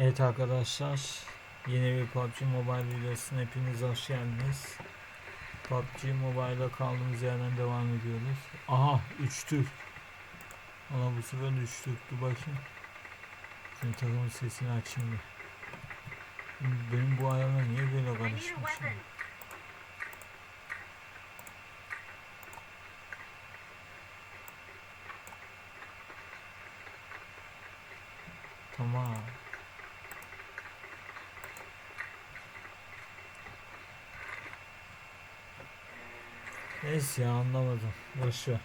Evet arkadaşlar yeni bir PUBG Mobile videosuna hepiniz hoş geldiniz. PUBG Mobile'da kaldığımız yerden devam ediyoruz. Aha 3 Türk. Ama bu sefer de 3 Türk. Dur bakayım. Şimdi takımın sesini açayım bir. Benim bu ayarlar niye böyle I need a karışmış? weapon. ya? Tamam. Neyse ya anlamadım. Boş ver.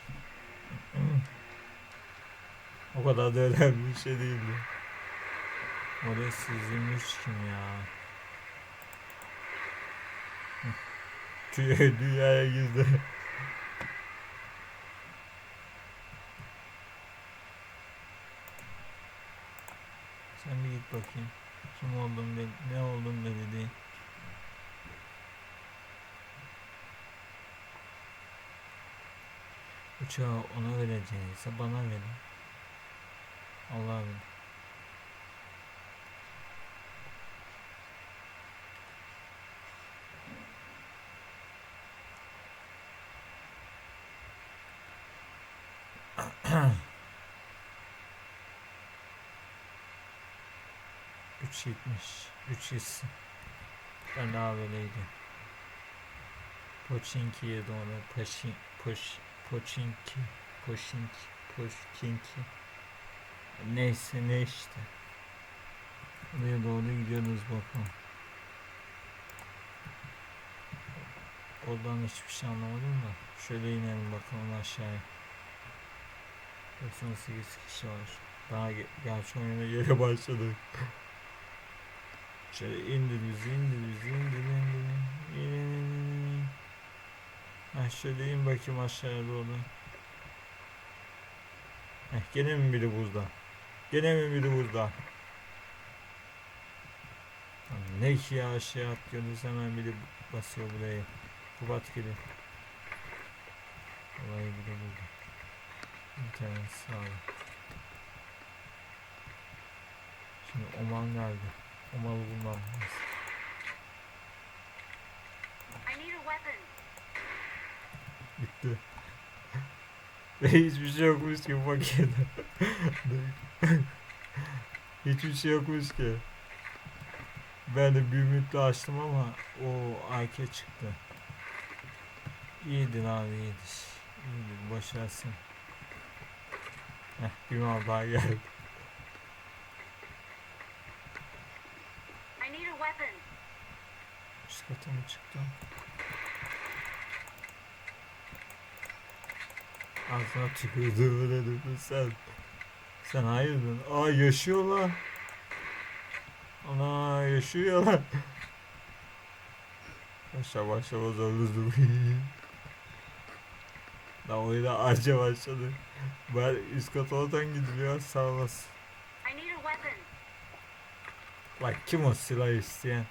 o kadar da önemli bir şey değildi. Oraya sizilmiş kim ya? Dünyaya girdi. Sen bir git bakayım. Kim belli, ne oldun belli değil. Uçağı ona vereceğinizse bana verin. Allah bilir. Üç yetmiş. Üç yüz. Ben daha böyleydim. Pochinki'ye doğru. Poşin, poş, Pochinki. Poşinki. Poşinki. Neyse ne işte. Oraya doğru gidiyoruz bakalım. Oradan hiçbir şey anlamadım da. Şöyle inelim bakalım aşağıya. 98 kişi var. Daha ge- gerçi oyuna yere başladık. Şöyle indir bizi indir bizi indir indir in, in, in, in. Heh, şöyle bakayım aşağıya doğru. Heh, gene mi biri buzda? Gene mi biri buzda? Ne ki ya aşağı atlıyoruz hemen biri basıyor burayı. Kubat gibi. Olayı biri buldu. Tane sağ ol. Şimdi Oman geldi. Oman'ı bulmam lazım. Bitti. Ve hiçbir şey yokmuş ki bu pakette. hiçbir şey yokmuş ki. Ben de bir ümitle açtım ama o AK çıktı. İyidir abi. İyidir boş versin. Heh, bir mal daha geldi. Üst kata mı çıktı? Ağzına tükürdü böyle dedim sen. Sen hayırdın? Aa yaşıyor lan. Ana yaşıyor lan. Başa bozuldu. Daha oyuna arca başladı. Ben üst kata oradan gidiliyor sağ olasın. Bak kim o silah isteyen?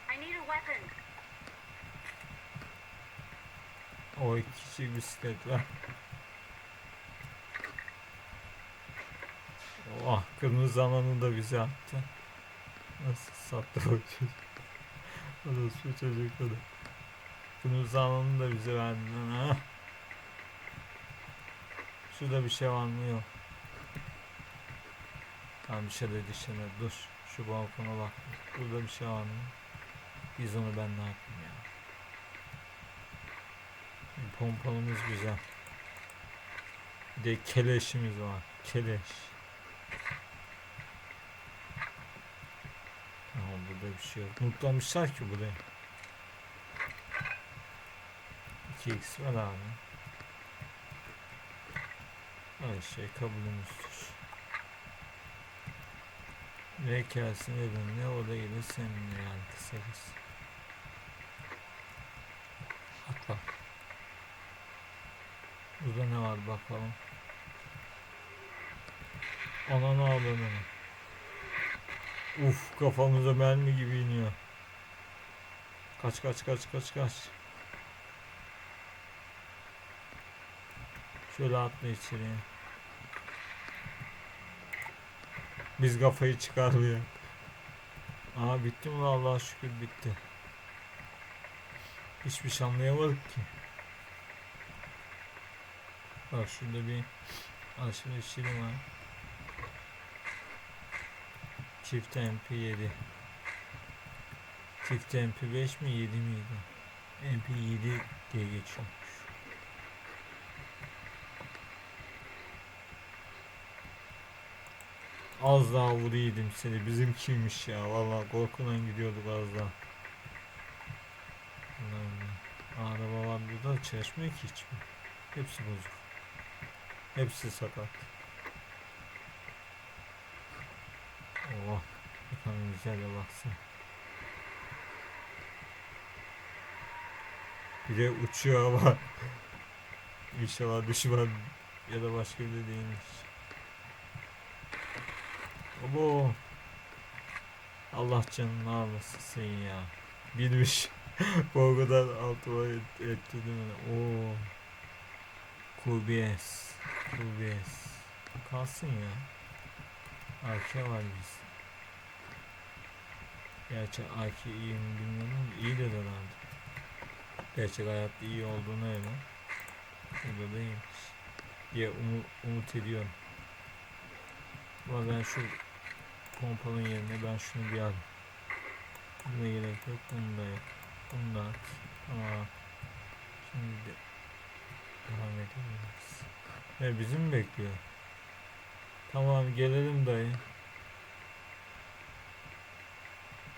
O iki kişi bisiklet var. Oh kırmızı alanı da bize attı. Nasıl sattı o çocuk. Orası çocukları. Kırmızı alanı da bize verdi lan ha. Şurada bir şey var mı yok. Tamam bir şey de dışarı dur. Şu balkona bak. Burada bir şey var? Biz onu ben ne yapayım ya. Pompalımız güzel. Bir de keleşimiz var. Keleş. Aha yok. Mutlamışlar ki buraya. 2x var abi. Her şey kabulümüzdür. Rekâsın edin ne o da gelir seninle yani kısacası. Atla. Burada ne var bakalım. Ananı avlanı. Uf kafamıza mermi gibi iniyor. Kaç kaç kaç kaç kaç. Şöyle atla içeriye. Biz kafayı çıkarmıyor. Aa bitti mi Allah'a şükür bitti. Hiçbir şey anlayamadık ki. Bak şurada bir alışveriş yeri var. Çift MP7. Çift MP5 mi 7 miydi? MP7 diye geçiyormuş. Az daha vuruyordum seni. Bizimkiymiş ya. Vallahi korkudan gidiyorduk az daha. Ulan, Araba var burada çalışmıyor ki hiçbir. Hepsi bozuk. Hepsi sakat. Oh. Kadar güzel baksana. Bir de uçuyor ama. İnşallah düşman ya da başka bir de değilmiş. Abo. Allah canını almasın sen ya. Bilmiş. Korkudan altıma et- etti değil mi? Oo. QBS. QBS. Kalsın ya. AK var biz. Gerçi AK iyi mi bilmiyorum ama iyi de herhalde. Gerçek hayatta iyi olduğunu öyle. Burada da iyiymiş. diye umut, umut ediyorum. Ama ben şu pompalın yerine ben şunu bir alayım. Buna gerek yok. Bunu da yok. Bunu da at. Ama şimdi de devam edebiliriz. Ve bizim bekliyor? Tamam gelelim dayı.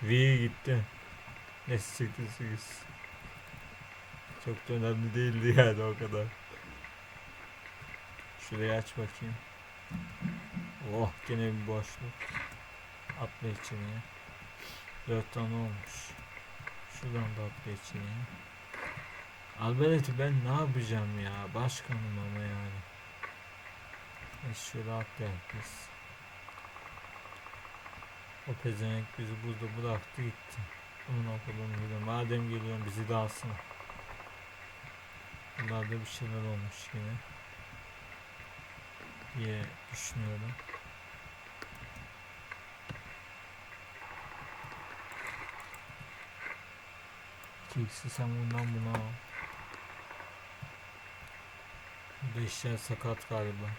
V gitti. Ne 88. Çok da önemli değildi yani o kadar. Şurayı aç bakayım. Oh gene bir boşluk. Atla içine. Dört tane olmuş. Şuradan da atla içine. Albert'i ben ne yapacağım ya? Başkanım ama yani. E şöyle atlayalım biz. O pezevenk bizi burada bıraktı gitti. Onun okulunu bile. Madem geliyorum bizi de alsın. Bunlarda bir şeyler olmuş yine. diye düşünüyorum. Kiksi sen bundan buna al. Bu da işler sakat galiba.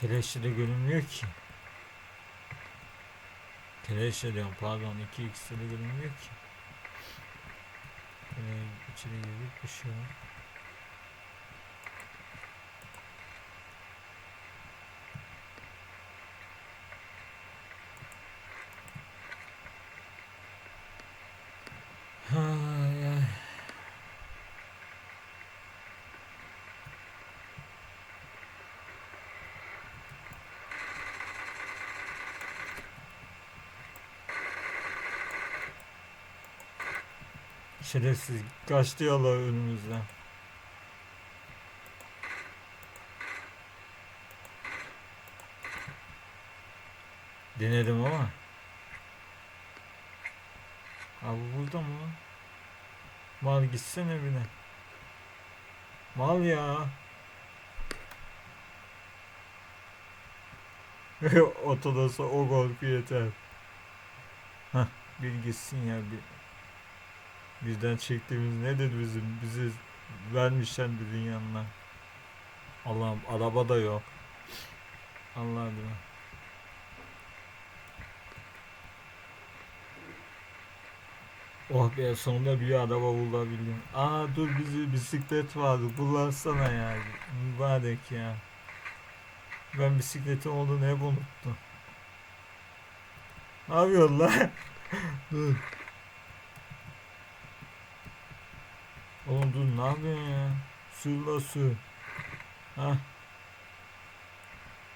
Keleşte de görünmüyor ki. Keleşte diyorum pardon 2x'de de görünmüyor ki. Böyle içeri girdik bir şey var. Şerefsiz kaçtı yola önümüzden. Denedim ama. Abi burada mı? Mal gitsene evine. Mal ya. Otodası o korku yeter. Hah bir gitsin ya bir. Bizden çektiğimiz nedir bizim? Bizi vermişler dedin yanına. Allah'ım araba da yok. Allah adına. Oh be sonunda bir araba bulabildim. Aa dur bizi bisiklet vardı kullansana ya. Mübarek ya. Ben bisikletin olduğunu hep unuttum. Ne yapıyorsun lan? dur. Oğlum dur ne yapıyorsun ya? Sür la sür. Hah.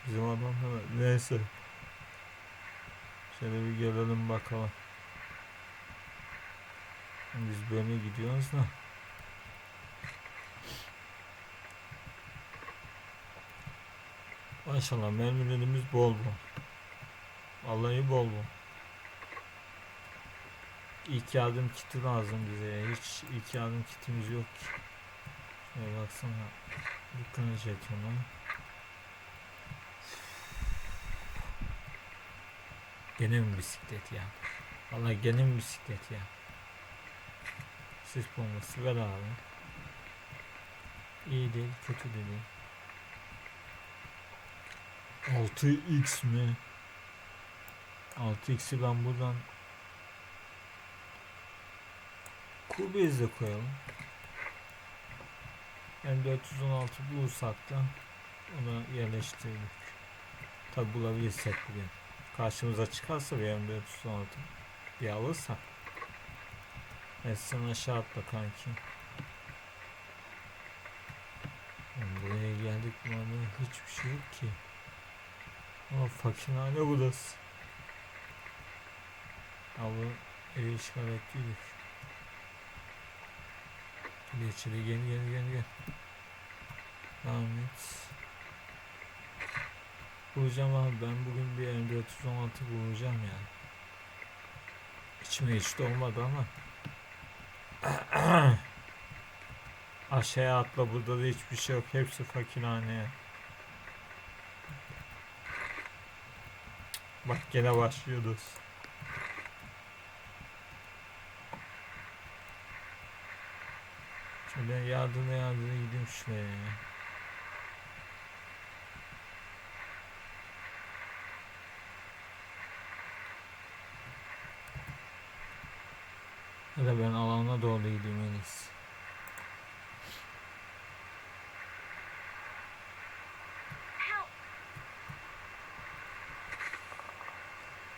Bizim adam da neyse. Şöyle bir gelelim bakalım. Biz böyle gidiyoruz da. Maşallah mermilerimiz bol bol. Vallahi bol bol. İlk yardım kiti lazım bize. Hiç ilk yardım kitimiz yok ki. Şuraya baksana. Dükkanı jetonu. Gene mi bisiklet ya? Vallahi gene mi bisiklet ya? Sis bombası ver abi. İyi değil, kötü de değil. 6x mi? 6x'i ben buradan Kubeyize koyalım. Yani 416 bulursak da onu yerleştirdik. Tabi bulabilirsek bugün. Karşımıza çıkarsa bir M416 bir alırsak. Evet sen aşağı atla kanki. Oğlum buraya geldik mi hiçbir şey yok ki. Ama fakirhane burası. Abi evi işgal ettiydik. Gel gel gel gel gel. Devam et. Bulacağım abi ben bugün bir M416 bulacağım yani. İçime hiç olmadı ama. Aşağıya atla burada da hiçbir şey yok. Hepsi fakirhane. Bak gene başlıyoruz. Şöyle yardıma yardıma gideyim şuraya ya. Da ben alana doğru gideyim en iyisi.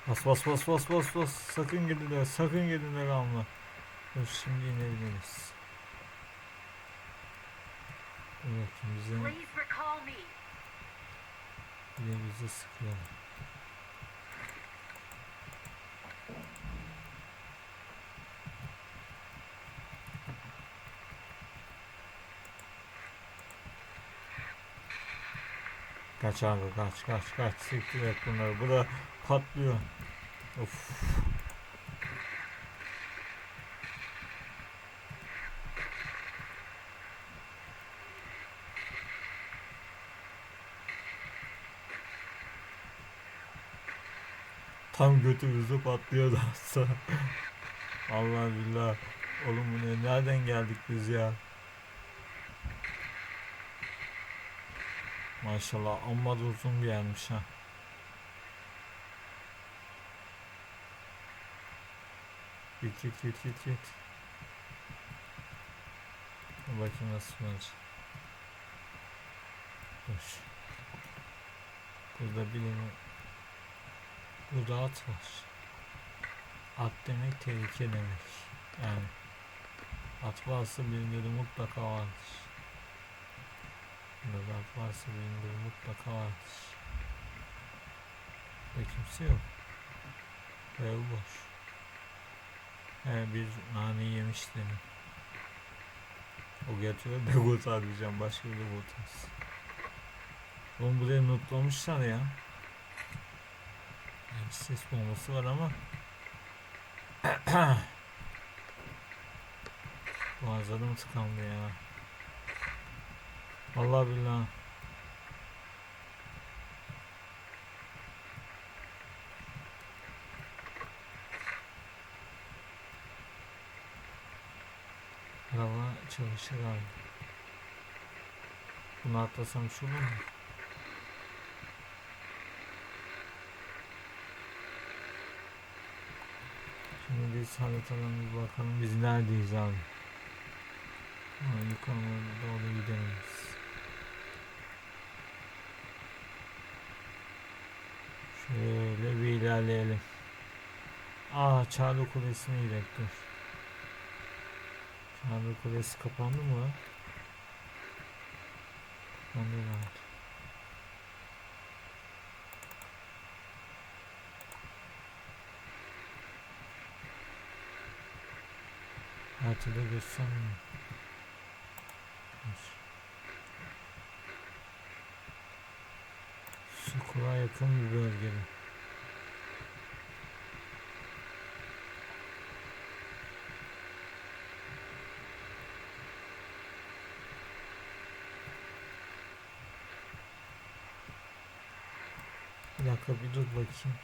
Bas bas bas bas bas bas. Sakın gidin sakın gidin alma. Dur şimdi inebiliriz. Bakayım bize, bir de bize sıkıyor. Kaç abi kaç kaç kaç siktir et bunları. Bu da patlıyor. Of. Götümüzde patlıyordu aslında. Allah billah. Oğlum bu ne? Nereden geldik biz ya? Maşallah amma da uzun bir yermiş ha. Git git git git git. Bakayım nasıl olacak. Dur. Burada birini Burada at var. At demek tehlike demek. Yani at varsa birinde de mutlaka vardır. Burada da at varsa birinde de mutlaka vardır. Burada kimse yok. Ev boş. He bir nane yemiş demin. O getiriyor da kurtaracağım. Başka bir de kurtarsın. Oğlum buraya notlamışlar ya. Yani ses bombası var ama Boğazlarım tıkandı ya. Vallahi billahi. Araba çalışır abi. Bunu atlasam şu mu? Biz haritadan bir bakalım biz neredeyiz abi. Ha, yukarı doğru gidelim biz. Şöyle bir ilerleyelim. Aa Çağrı Kulesi'ne gidelim dur. Çağrı Kulesi kapandı mı? Kapandı herhalde. Haritada göstermiyor. Dur. Bayağı yakın bir bölgede. Bir dakika bir dur bakayım.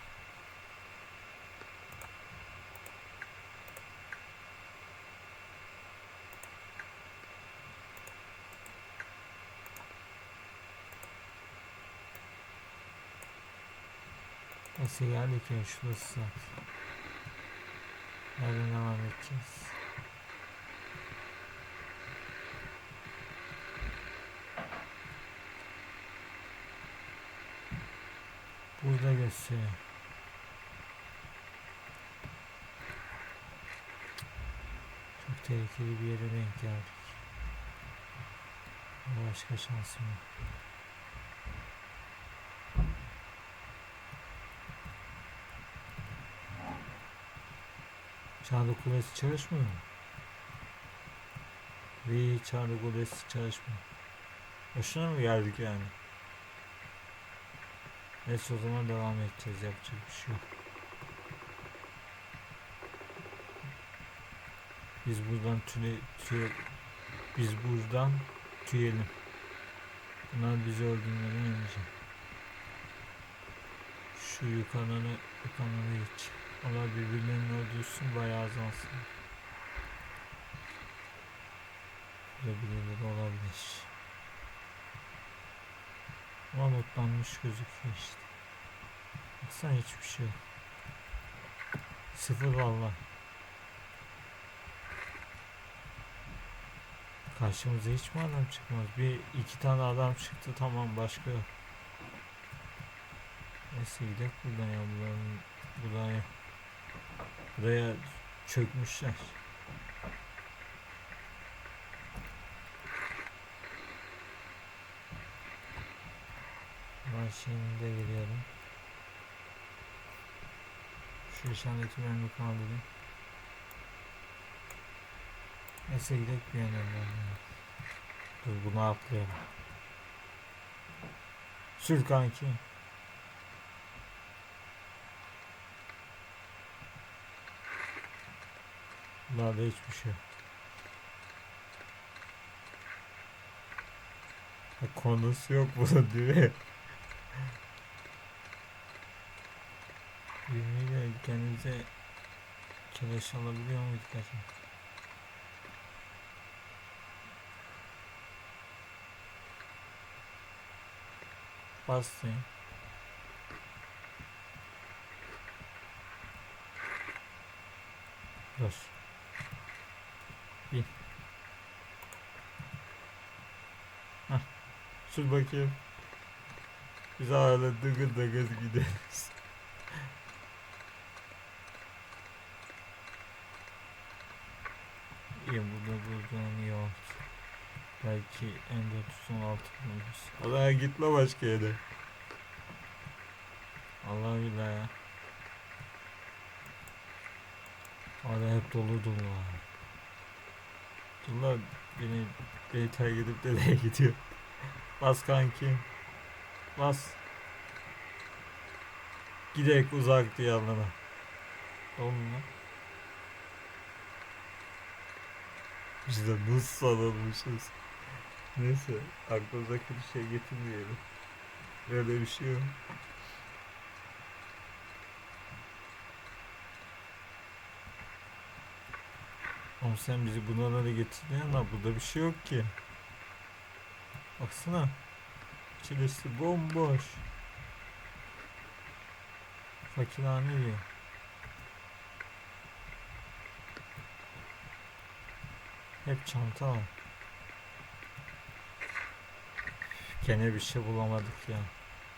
Nasıl geldik ya şurası. Nereden devam edeceğiz? Burada gösteriyor. Çok tehlikeli bir yere denk geldik. Başka şansım yok. Çağrı Kulesi çalışmıyor mu? Ve Çağrı Kulesi çalışmıyor. Boşuna mı geldik yani? Neyse o zaman devam edeceğiz. Yapacak bir şey yok. Biz buradan tüne, tüye, biz buradan tüyelim. Bunlar bizi öldürmeden önce. Şu yukarıları, yukarıları geç. Allah birbirlerini öldürsün bayağı azansın. Burada birileri olabilir. Ama notlanmış gözüküyor işte. Baksana hiçbir şey yok. Sıfır valla. Karşımıza hiç mi adam çıkmaz? Bir iki tane adam çıktı tamam başka yok. Neyse gidelim buradan ya buranın buraya buraya çökmüşler. Ben şimdi geliyorum. Şu işareti ben bir kaldırayım. Neyse gidelim bir yandan. ya. Dur bunu atlayalım. Sür kanki. Bunlarda hiçbir şey yok. Konusu yok bunun değil mi? Yemeğiyle kendimize keleş alabiliyor muyduk acaba? Bastı. Dur. Bir. Hah. Sür bakayım. Biz hala dıgır dıgır gideriz. İyi burada buradan iyi oldu. Belki M416 buluruz. Allah'a gitme başka yere. Allah billahi ya. Hala hep dolu dolu var. Bunlar beni, beni terk edip nereye gidiyor? Bas kankim. Bas. Gidek uzak yanına. Oğlum lan. Biz de nasıl sanılmışız. Neyse aklımıza kötü şey getirmeyelim. Öyle bir şey yok. Oğlum sen bizi bunlara getirdin ama burada bir şey yok ki. Baksana. İçerisi bomboş. Fakirhane diyor. Hep çanta var. Gene bir şey bulamadık ya.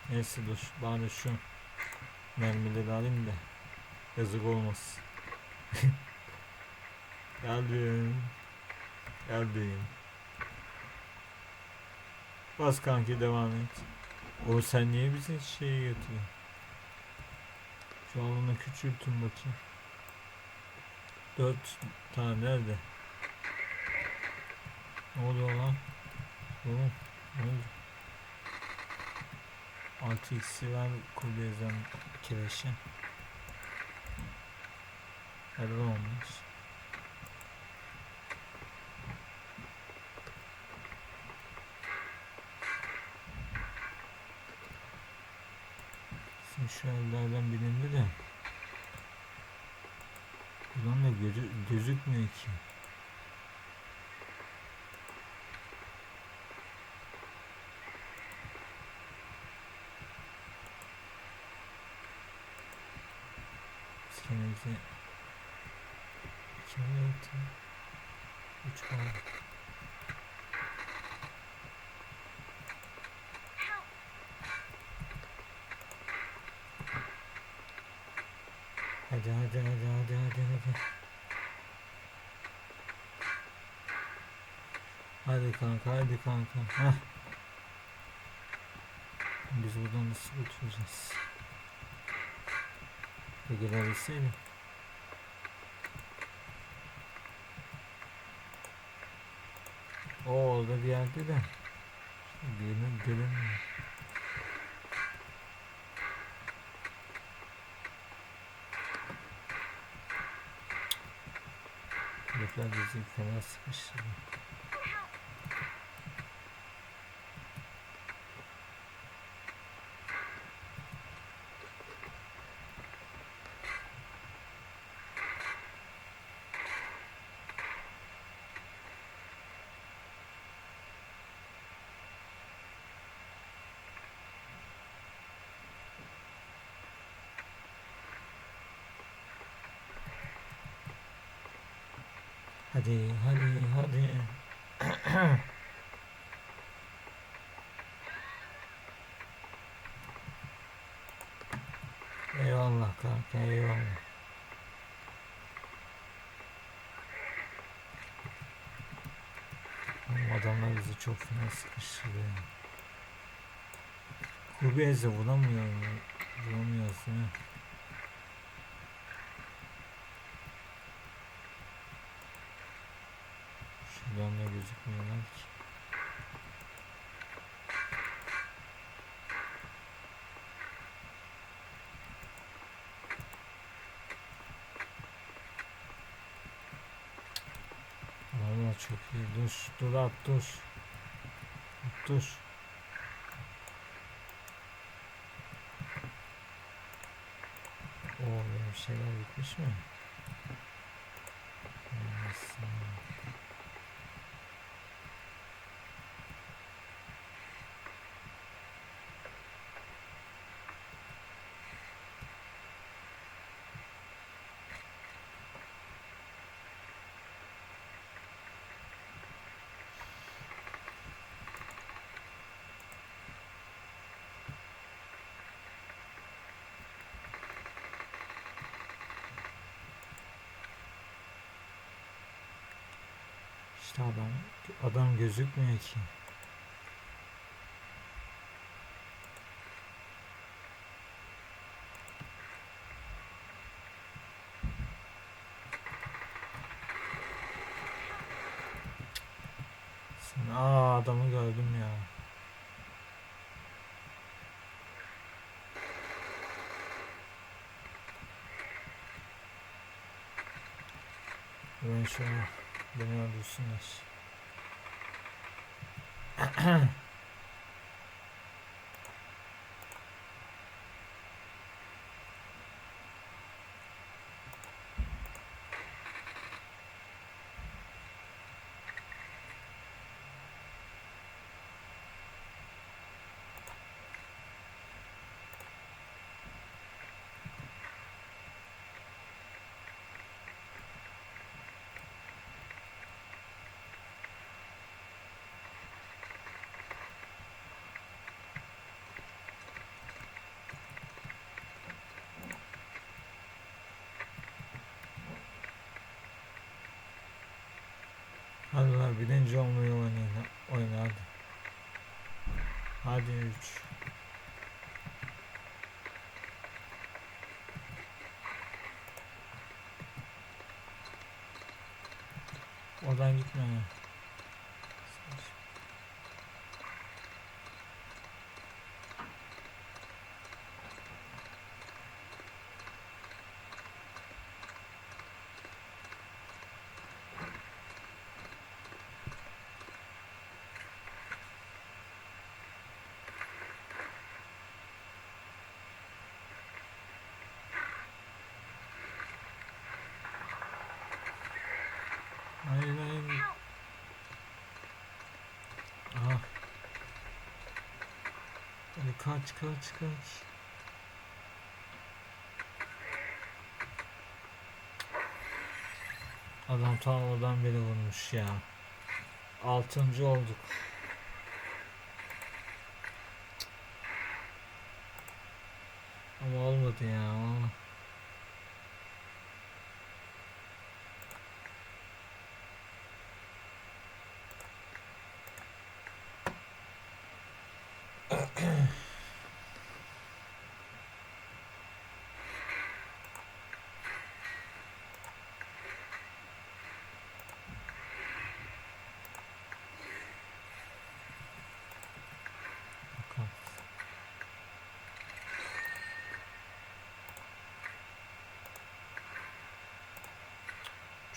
Neyse dur bari şu mermileri alayım da yazık olmasın. Geldim. Geldim. Bas kanki devam et. O sen niye bize şeyi götürüyorsun? Şu alanı küçültün bakayım. Dört tane nerede? Ne oluyor lan? Oğlum ne oldu? 6x'i ver kulyezden kireçe. Helal olmuş. Şimdi şu ellerden birinde de Buradan da gözü, gözükmüyor ki. Biz kendimize iki mi yaptı? Üç kaldı. Help! Hadi hadi hadi hadi hadi hadi. Hadi kanka hadi kanka. Heh. Biz buradan nasıl kurtulacağız? Gelebilseydim. O orada bir yerde de. Görün, görünmüyor. Herifler bizi fena sıkıştırdı. Hadi hadi hadi. eyvallah kanka eyvallah. Oğlum adamlar bizi çok fena sıkıştırdı ya. Kubiyeze vuramıyor mu? Vuramıyoruz değil mi? Şuradan da gözükmüyorlar ki. Valla çok iyi. Dur, dur at, dur. Dur. Oo, benim şeyler bitmiş mi? Nasıl? İşte adam, adam gözükmüyor ki. Sen, aa adamı gördüm ya. Ben şöyle beni öldürsünler. Hadi lan birinci olmayı oynayın. Oyna hadi. Hadi 3. Oradan gitme ya. Kaç kaç kaç. Adam ta oradan vurmuş ya. Altıncı olduk. Ama olmadı ya. vallahi.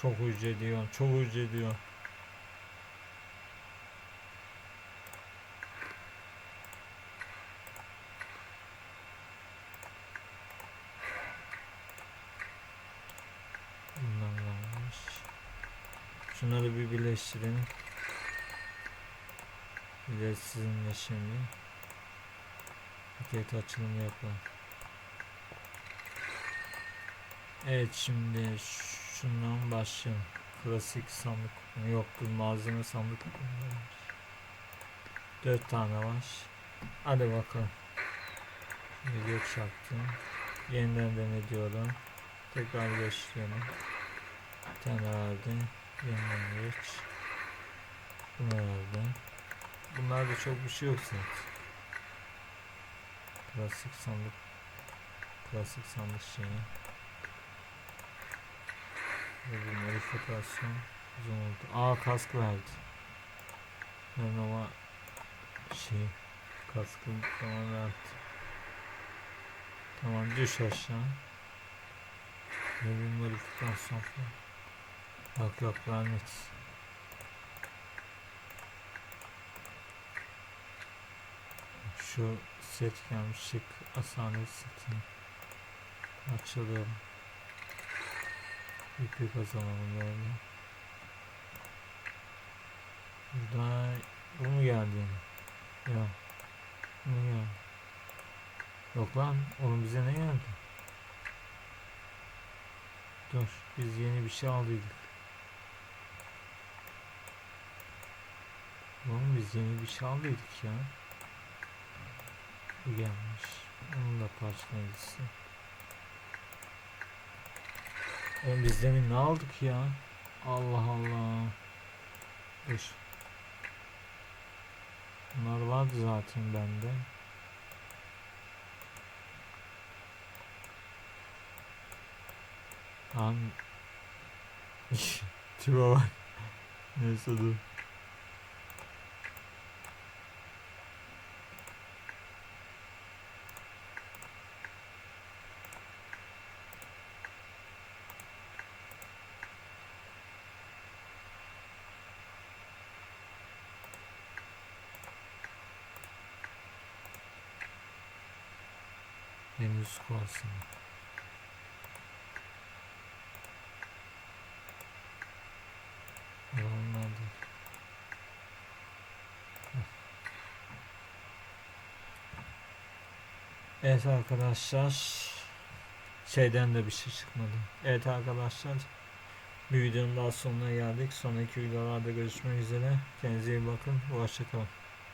Çok hücre ediyor, çok hücre varmış. Şunları bir birleştirelim. Bir de sizinle şimdi paket açılımı yapalım. Evet şimdi şundan başlayalım. Klasik sandık yok bu malzeme sandık var. Dört tane var. Hadi bakalım. Şimdi yok çaktım. Yeniden dene diyorum. Tekrar geçiyorum. Bir tane verdi. Yeniden geç. Bunu verdi. Bunlarda çok bir şey yok zaten. Klasik sandık. Klasik sandık şeyi. Bir modifikasyon uzun oldu. Aa kask verdi. Ben ama şey kaskı tamam verdi. Tamam düş aşağı. Bir modifikasyon falan. Yok yok lanet. Şu set gelmiş şık asalet setini açalım. İpi kazanalım böyle. Burada bu mu geldi? Ya. Bu mu geldi? Yok lan oğlum bize ne geldi? Dur biz yeni bir şey aldıydık. Oğlum biz yeni bir şey aldıydık ya. Bu gelmiş. Onun da parçalayıcısı. Oğlum biz demin ne aldık ya? Allah Allah. Dur. Bunlar vardı zaten bende. Lan. Tipe bak. Neyse dur. Henüz kalsın. Olmadı. Evet arkadaşlar şeyden de bir şey çıkmadı. Evet arkadaşlar bir videonun daha sonuna geldik. Sonraki videolarda görüşmek üzere. Kendinize iyi bakın. Hoşçakalın.